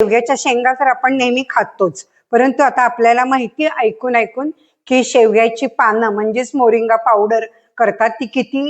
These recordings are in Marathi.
शेवग्याच्या शेंगा तर आपण नेहमी खातोच. परंतु आता आपल्याला माहिती ऐकून ऐकून की शेवग्याची पानं म्हणजेच मोरिंगा पावडर करतात ती किती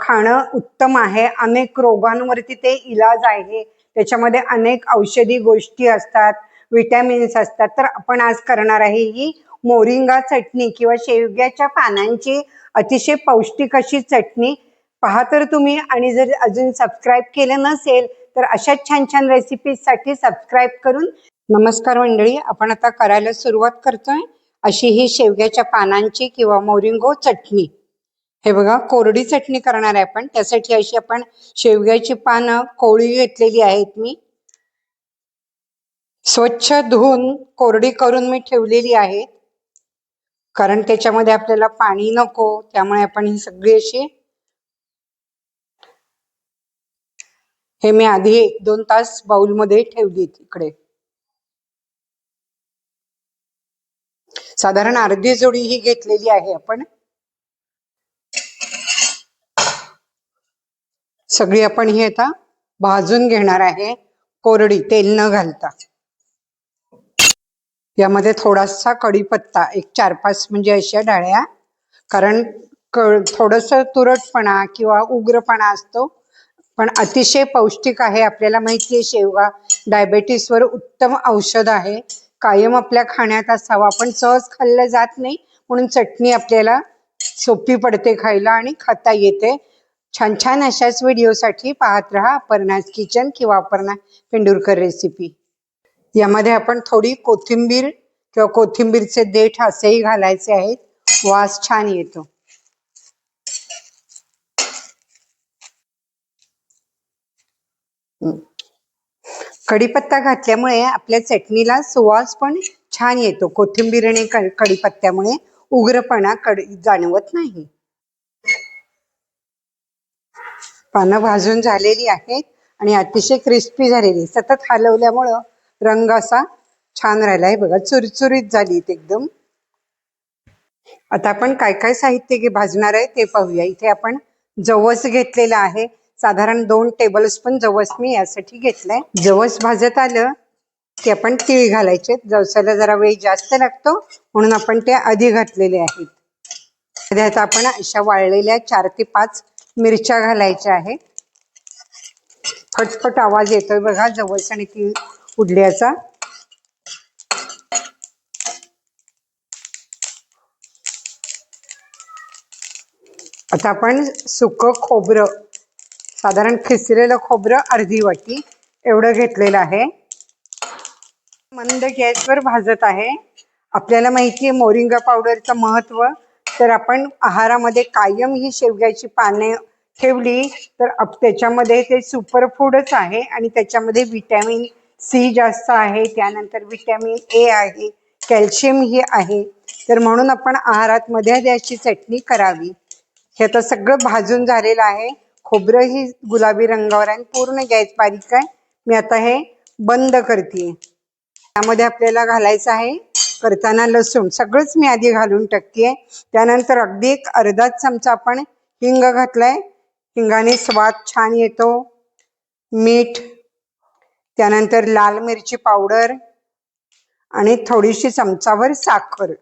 खाणं उत्तम आहे. अनेक रोगांवरती ते इलाज आहे. त्याच्यामध्ये अनेक औषधी गोष्टी असतात विटॅमिन्स असतात. तर आपण आज करणार आहे ही मोरिंगा चटणी किंवा शेवग्याच्या पानांची अतिशय पौष्टिक अशी चटणी. पहा तर तुम्ही आणि जर अजून सबस्क्राईब केलं नसेल तर अशाच छान छान रेसिपीजसाठी सबस्क्राईब करून नमस्कार मंडळी आपण आता करायला सुरुवात करतोय. अशी ही शेवग्याच्या पानांची किंवा मोरिंगो चटणी. हे बघा कोरडी चटणी करणार आहे आपण. त्यासाठी अशी आपण शेवग्याची पानं कोळी घेतलेली आहेत मी. स्वच्छ धुवून कोरडी करून मी ठेवलेली आहेत. कारण त्याच्यामध्ये आपल्याला पाणी नको त्यामुळे आपण ही सगळी अशी हे मी आधी एक दोन तास बाउलमध्ये ठेवली इकडे. साधारण अर्धी जोडी ही घेतलेली आहे आपण. सगळी आपण ही आता भाजून घेणार आहे. कोरडी तेल न घालता. यामध्ये थोडासा कढीपत्ता एक चार पाच म्हणजे अशा डाळ्या. कारण थोडस तुरटपणा किंवा उग्रपणा असतो. पण अतिशय पौष्टिक आहे आपल्याला माहिती आहे शेवगा डायबेटीसवर उत्तम औषध आहे. कायम आपल्या खाण्यात असावा पण सहज खाल्लं जात नाही म्हणून चटणी आपल्याला सोपी पडते खायला आणि खाता येते. छान छान अशाच व्हिडिओसाठी पाहत राहा अपर्णाज किचन किंवा अपर्णा पेंडुरकर रेसिपी. यामध्ये आपण थोडी कोथिंबीर किंवा कोथिंबीरचे देठ असेही घालायचे आहेत. वास छान येतो. कढीपत्ता घातल्यामुळे आपल्या चटणीला सुवास पण छान येतो. कोथिंबीर आणि कढीपत्त्यामुळे उग्रपणा कडी जाणवत नाही. पानं भाजून झालेली आहेत आणि अतिशय क्रिस्पी झालेली. सतत हलवल्यामुळं रंग असा छान राहिला आहे. बघा चुरचुरीत झाली एकदम. आता आपण काय काय साहित्य भाजणार आहे ते पाहूया. इथे आपण जवस घेतलेला आहे. साधारण दोन टेबल स्पून जवस मी यासाठी घेतलाय. जवस भाजत आलं की आपण तीळ घालायचे. जवसाला जरा वेळ जास्त लागतो म्हणून आपण ते आधी घातलेले आहेत. त्यात आपण अशा वाळलेल्या चार ते पाच मिरच्या घालायच्या आहेत. फटफट आवाज येतोय बघा जवस आणि तीळ उडल्याचा. आता आपण सुक खोबरं साधारण खिसलेलं खोबरं अर्धी वाटी एवढं घेतलेलं आहे. मंद गॅसवर भाजत आहे. आपल्याला माहिती आहे मोरिंगा पावडरचं महत्त्व. तर आपण आहारामध्ये कायम ही शेवग्याची पाने ठेवली तर त्याच्यामध्ये ते सुपरफूडच आहे आणि त्याच्यामध्ये विटॅमिन सी जास्त आहे. त्यानंतर विटॅमिन ए आहे कॅल्शियम ही आहे. तर म्हणून आपण आहारात मध्ये याची चटणी करावी. हे आता सगळं भाजून झालेलं आहे. खोबरं ही गुलाबी रंगावर आहे आणि पूर्ण गॅस बारीक आहे. मी आता हे बंद करते. त्यामध्ये आपल्याला घालायचं आहे करताना लसूण. सगळंच मी आधी घालून टाकते. त्यानंतर अगदी एक अर्धा चमचा आपण हिंग घातलाय. हिंगाने स्वाद छान येतो. मीठ. त्यानंतर लाल मिरची पावडर. आणि थोडीशी चमचावर साखर.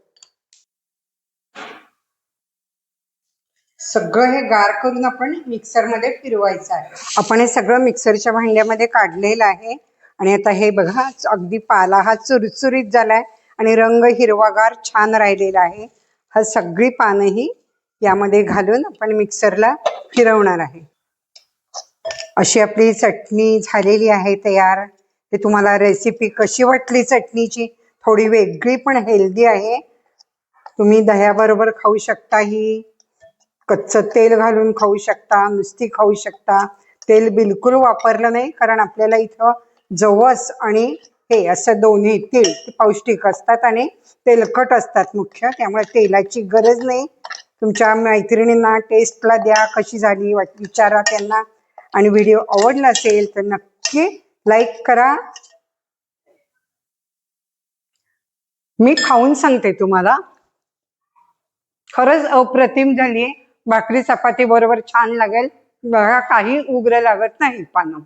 सगळं हे गार करून आपण मिक्सरमध्ये फिरवायचं आहे. आपण हे सगळं मिक्सरच्या भांड्यामध्ये काढलेलं आहे. आणि आता हे बघा अगदी पाला हा चुरचुरीत झालाय आणि रंग हिरवागार छान राहिलेला आहे. हा सगळी पानंही यामध्ये घालून आपण मिक्सरला फिरवणार आहे. अशी आपली चटणी झालेली आहे तयार. ते तुम्हाला रेसिपी कशी वाटली चटणीची? थोडी वेगळी पण हेल्दी आहे. तुम्ही दह्याबरोबर खाऊ शकता ही कच्चं तेल घालून खाऊ शकता नुसती खाऊ शकता. तेल बिलकुल वापरलं नाही कारण आपल्याला इथं जवस आणि हे असं दोन्ही तीळ पौष्टिक असतात आणि तेलकट असतात मुख्य. त्यामुळे तेलाची गरज नाही. तुमच्या मैत्रिणींना टेस्टला द्या कशी झाली विचारा त्यांना. आणि व्हिडिओ आवडला असेल तर नक्की लाईक करा. मी खाऊन सांगते तुम्हाला. खरंच अप्रतिम झाली भाकरी चपाती बरोबर छान लागेल. बघा काही उग्र लागत नाही पानं.